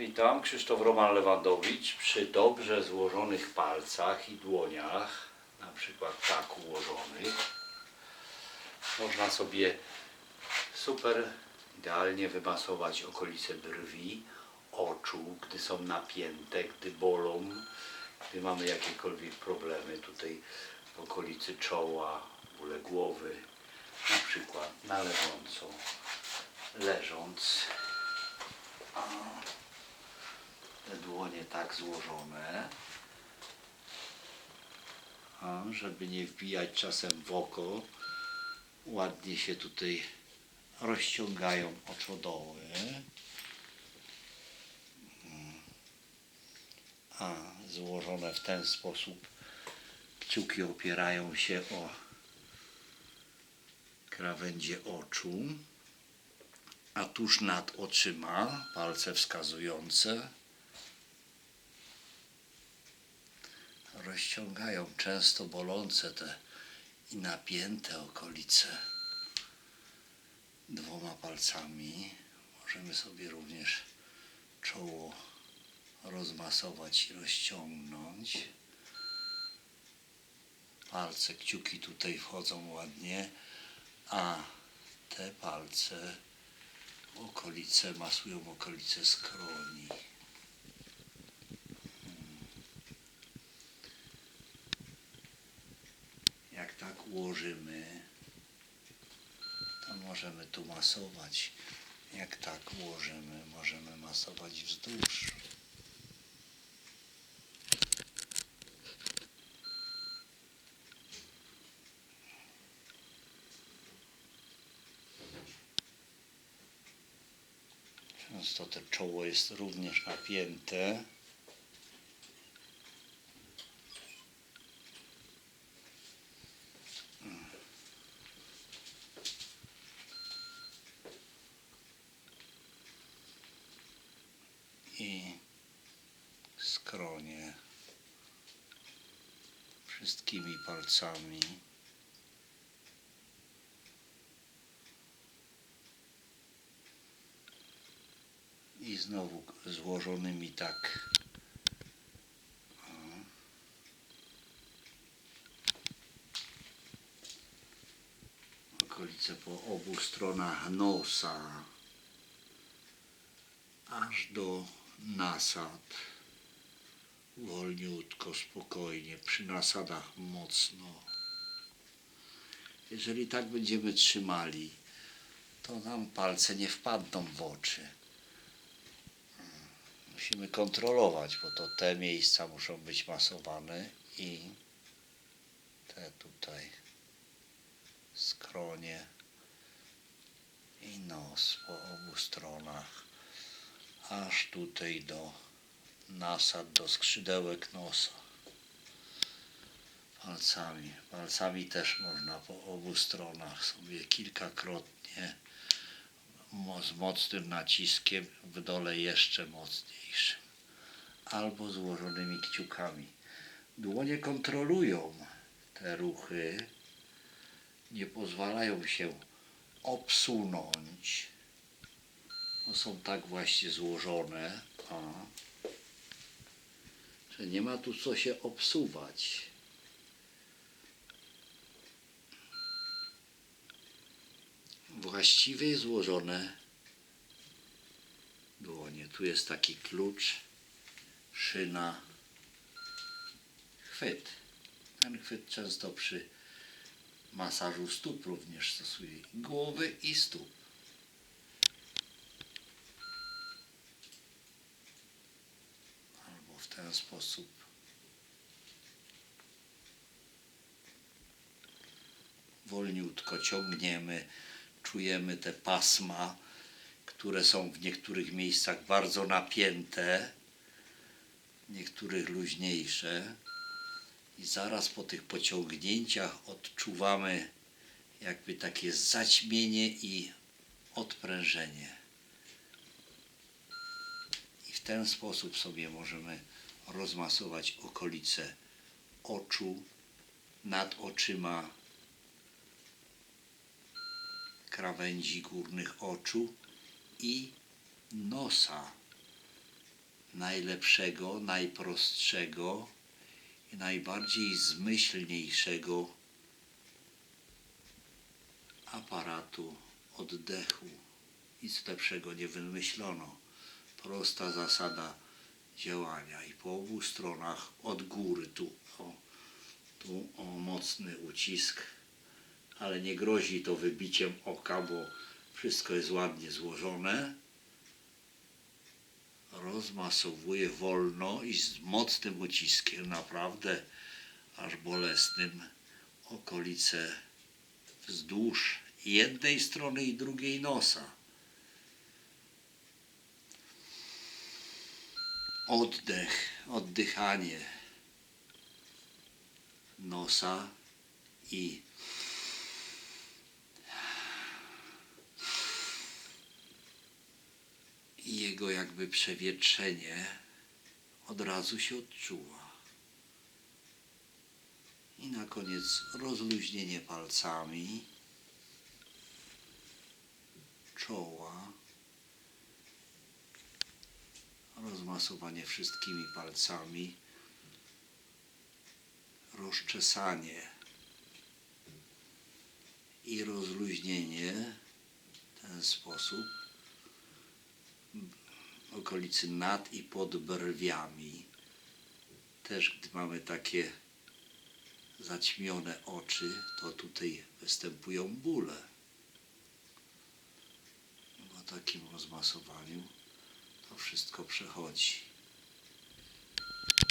Witam, Krzysztof Roman Lewandowicz. Przy dobrze złożonych palcach i dłoniach, na przykład tak ułożonych, można sobie super idealnie wymasować okolice brwi, oczu, gdy są napięte, gdy bolą, gdy mamy jakiekolwiek problemy tutaj w okolicy czoła, bóle głowy, na przykład na leżąco, leżąc. Dłonie tak złożone, żeby nie wbijać czasem w oko, ładnie się tutaj rozciągają oczodoły. A złożone w ten sposób kciuki opierają się o krawędzie oczu, a tuż nad oczyma palce wskazujące rozciągają często bolące te i napięte okolice dwoma palcami. Możemy sobie również czoło rozmasować i rozciągnąć. Palce, kciuki tutaj wchodzą ładnie, a te palce okolice masują okolice skroni. Jak tak ułożymy, to możemy tu masować. Jak tak ułożymy, możemy masować wzdłuż. Często to czoło jest również napięte. i skronie wszystkimi palcami. I znowu złożonymi tak. Okolice po obu stronach nosa aż do nasad. Wolniutko, spokojnie, przy nasadach mocno. Jeżeli tak będziemy trzymali, to nam palce nie wpadną w oczy. Musimy kontrolować, bo to te miejsca muszą być masowane i te tutaj skronie i nos po obu stronach aż tutaj do nasad, do skrzydełek nosa. Palcami. Palcami też można po obu stronach sobie kilkakrotnie z mocnym naciskiem, w dole jeszcze mocniejszym. Albo złożonymi kciukami. Dłonie kontrolują te ruchy, nie pozwalają się obsunąć są tak właśnie złożone, a, nie ma tu co się obsuwać. Właściwie złożone dłonie. Tu jest taki klucz, szyna, chwyt. Ten chwyt często przy masażu stóp również stosuje. Głowy i stóp. albo w ten sposób. Wolniutko ciągniemy, czujemy te pasma, które są w niektórych miejscach bardzo napięte, w niektórych luźniejsze. I zaraz po tych pociągnięciach odczuwamy jakby takie zaćmienie i odprężenie. I w ten sposób sobie możemy rozmasować okolice oczu, nad oczyma, krawędzi górnych oczu i nosa. najlepszego, najprostszego i najbardziej zmyślniejszego aparatu oddechu. Nic lepszego nie wymyślono. Prosta zasada działania i po obu stronach od góry tu o, tu o mocny ucisk, ale nie grozi to wybiciem oka, bo wszystko jest ładnie złożone. Rozmasowuje wolno i z mocnym uciskiem, naprawdę aż bolesnym, okolice wzdłuż jednej strony i drugiej nosa. Oddech, oddychanie nosa i jego jakby przewietrzenie od razu się odczuwa. I na koniec rozluźnienie palcami czoła, rozmasowanie wszystkimi palcami, rozczesanie i rozluźnienie w ten sposób okolicy nad i pod brwiami. Też gdy mamy takie zaćmione oczy, to tutaj występują bóle. Po takim rozmasowaniu to wszystko przechodzi.